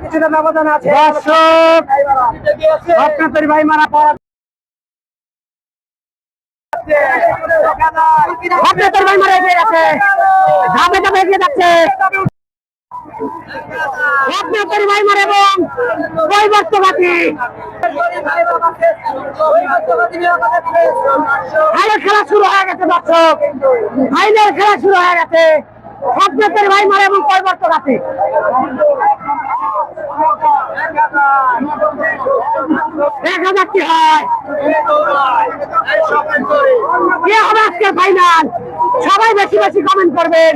কিছুটা ব্যবধান আছে আপনাদের ভাই মারা আপনাদের ভাই মারা এগিয়ে গেছে। ধাপে ধাপে এগিয়ে যাচ্ছে আপনাদের ভাই মারা এবং পরিবর্তবাদী ফাইনাল খেলা শুরু হয়ে গেছে, দর্শক। ফাইনাল খেলা শুরু হয়ে গেছে। আপনাদের ভাই মারা এবং পরিবর্তবাদী দেখা যাক কি হয়। কে হবে আজকের ফাইনাল? সবাই বেশি বেশি কমেন্ট করবেন।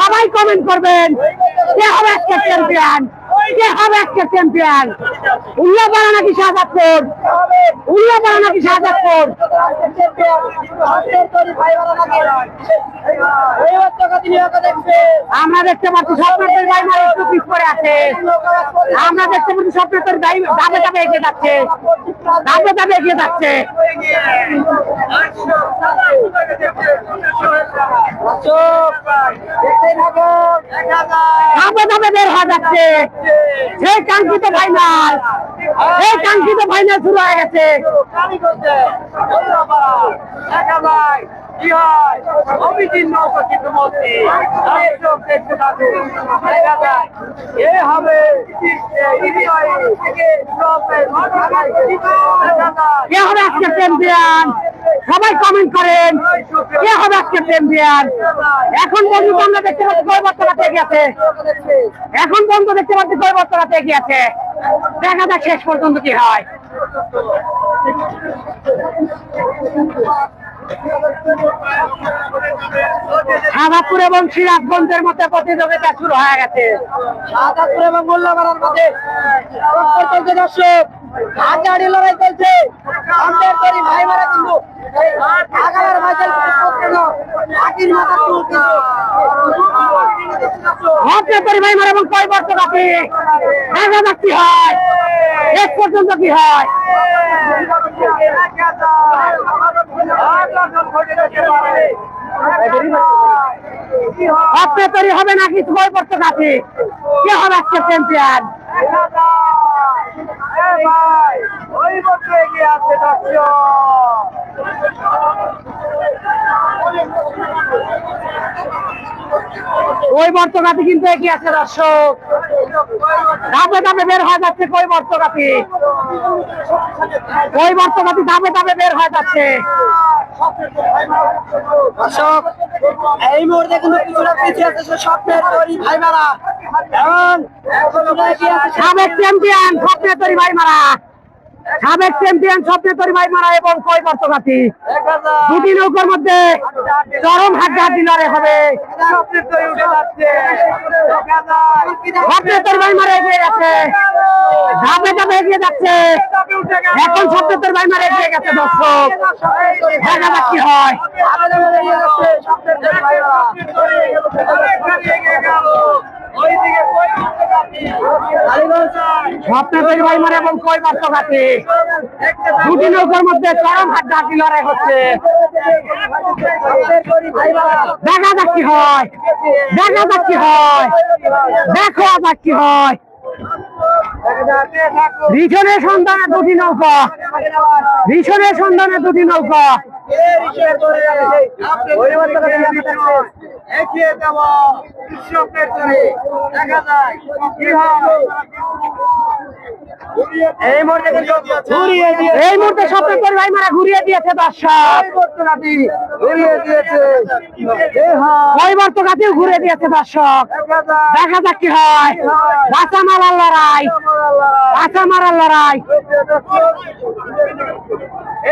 সবাই কমেন্ট করবেন। কে হবে আজকের চ্যাম্পিয়ন হবে আজকের চ্যাম্পিয়ন উল্লাপাড়া নাকি শাহজাদপুর উল্লাপাড়া নাকি শাহজাদপুর আমরা দেখতে পাচ্ছি স্বপ্নের ভাই মারা একটু পিছ করে আছে। আমরা দেখতে পাচ্ছি স্বপ্নের ভাই ধাপে ধাপে এগিয়ে যাচ্ছে। ধাপে ধাপে এগিয়ে যাচ্ছে। ধাপে ধাপে বের হয়ে যাচ্ছে। সেই কাঙ্ক্ষিত ফাইনাল এই কাঙ্ক্ষিত ফাইনাল শুরু হয়ে গেছে। কি হয় হবে ইতিহাস থেকে ট্রফি কে হবে আজকের চ্যাম্পিয়ন সবাই কমেন্ট করেন। কে হবে আজকে চ্যাম্পিয়ন এখন পর্যন্ত আমরা দেখতে পাচ্ছি পরিবর্তন এগিয়ে আছে। এখন পর্যন্ত দেখতে পাচ্ছি পরিবর্তন এগিয়ে আছে। দেখা যাক শেষ পর্যন্ত কি হয়। শাহবাজপুর এবং সিরাজগঞ্জের মধ্যে প্রতিযোগিতা শুরু হয়ে গেছে। শাহজাদপুর এবং টক্কর চলছে দর্শক হাড্ডাহাড্ডি লড়াই চলছে। আমাদের ভাই মারা কিন্তু হতে পরিমাণ মার এবং পরিবর্তন আছে দেখা যাক কি হয়। শেষ পর্যন্ত কি হয়? হতে তৈরি হবে নাকি? পরিবর্তন আছে কে হবে আজকে চ্যাম্পিয়ন ওই বছর এগিয়ে আছে ওই বর্তকাতি কিন্তু এগিয়ে আছে দর্শক। ধাপে ধাপে বের হয়ে যাচ্ছে কই বর্তকাতি ওই বর্তকাতি ধাপে ধাপে বের হয়ে যাচ্ছে। দর্শক এই মুহূর্তে কিন্তু কিছুটা পিছিয়ে আছে স্বপ্নের তৈরি ভাই মারা এবং কিছুটা এগিয়ে আছে সাবেক চ্যাম্পিয়ন স্বপ্নে তৈরি ভাই মারা সাবেক চ্যাম্পিয়ন স্বপ্নে তরি ভাই মারা এবং কই বর্তকাতি দুটি নৌকার মধ্যে চরম হাড্ডাহাড্ডি লড়াই হবে। স্বপ্নের তৈরি উঠে স্বপ্নে তরি ভাই মারা এগিয়ে গেছে। ধাপে ধাপে এগিয়ে যাচ্ছে। এখন এগিয়ে গেছে, দর্শক। দেখা যাক কি হয়। এবং কই দুটি নৌকার মধ্যে চরম হাড্ডাহাড্ডি লড়াই হচ্ছে। দেখা যাক কি হয়। দেখা যাক কি হয়। দেখো যাক কি হয়। ভীষণের সন্ধানে দুটি নৌকা। ভীষণের সন্ধানে দুটি নৌকা। এগিয়ে দেওয়া স্বপ্নের তৈরি দেখা যায়। কি হয় এই মুহূর্তে কিন্তু ঘুরিয়ে দিয়ে এই মুহূর্তে স্বপ্নে তরি মারা ঘুরিয়ে দিয়েছে দর্শক ঘুরিয়ে দিয়েছে। এ কই বর্তকাতিও ঘুরিয়ে দিয়েছে দর্শক। দেখা দেখা যাক কি হয়। বাঁচা মারার লড়াই। বাঁচা মারার লড়াই।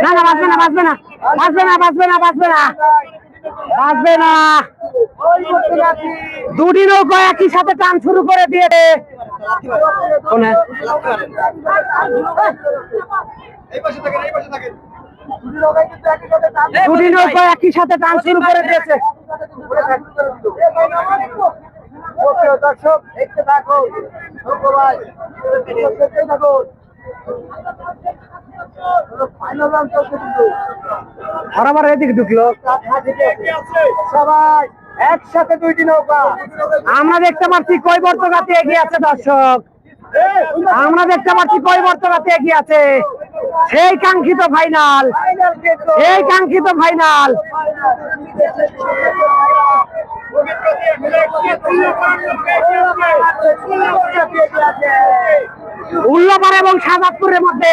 না না বাঁচবে না বাঁচবে না। বাঁচবে না বাঁচবে না বাঁচবে না। বাঁচবে না। দুটি নৌকা একই সাথে টান শুরু করে দিয়ে দুটি নৌকা একই সাথে টান শুরু করে দিয়েছে। ওকে দর্শক দেখতে থাকো আবার এদিকে ঢুকলো। সবাই একসাথে দুইটি নৌকা। আমরা দেখতে পাচ্ছি কই বর্তকাতে এগিয়ে আছে দর্শক। আমরা দেখতে পাচ্ছি কই বর্তকাতে এগিয়ে আছে। সেই কাঙ্ক্ষিত ফাইনাল। এই কাঙ্ক্ষিত ফাইনাল। উল্লাপাড় এবং সাজাদপুরের মধ্যে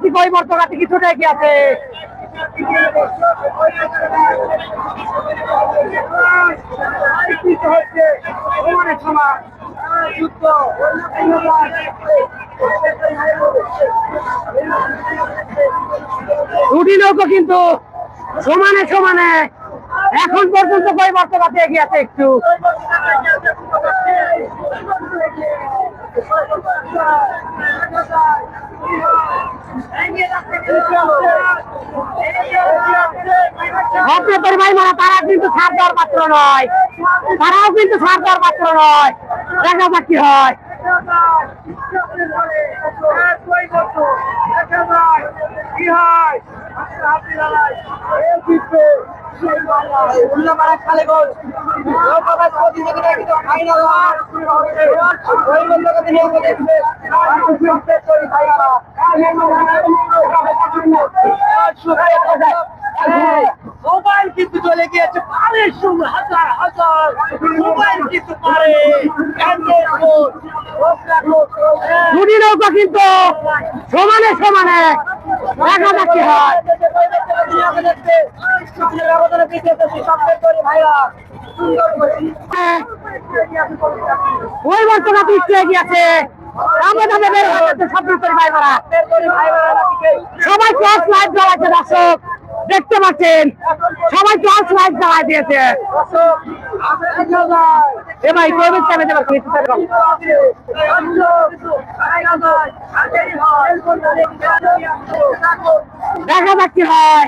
কয় বর্তকাতে কিছুটা এগিয়ে আছে। দুটি নৌকো কিন্তু সমানে সমানে এখন পর্যন্ত কয় বর্তকাতে এগিয়ে আছে একটু। মারা তারা কিন্তু ছাড় দেওয়ার পাত্র নয়। তারাও কিন্তু ছাড় দেওয়ার পাত্র নয়। দেখা যাক কি হয়। হয় ফাইনাল মোবাইল কিন্তু চলে গিয়েছে পারে হাজার হাজার। মোবাইল কিন্তু পারে। দুটি নৌকা কিন্তু সমানে সমানে দেখা যাক কি হয়। ওই এগিয়ে আছে আমরা বের হয়ে যাচ্ছে সব বিপরীত ভাই মারা সবাই টর্চ লাইট জ্বালাচ্ছে দর্শক। দেখতে পাচ্ছেন? সবাই টর্চ লাইট জ্বালাই দিয়েছে। এ ভাই দেবার কিছু দেখা যাক কি হয়।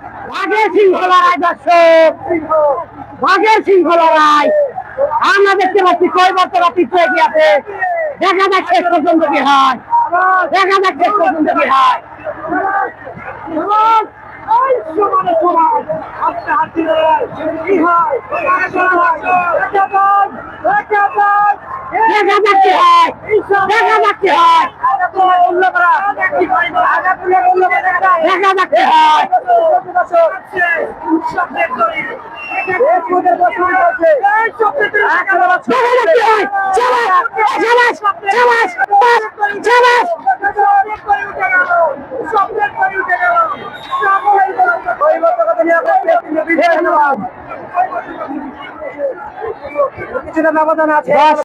বাঘের সিংহ লড়াই দর্শক বাঘের সিংহ লড়াই আমরা দেখতে পাচ্ছি কয় বছর পিছু এগিয়ে আছে দেখা যাক শেষ পর্যন্ত কি হয় দেখা যাক শেষ পর্যন্ত কি হয় কি হয় দেখা কি হয় দেখা কি হয় দেখা কি হয় চাবাস কিছুটা ব্যবধান আছে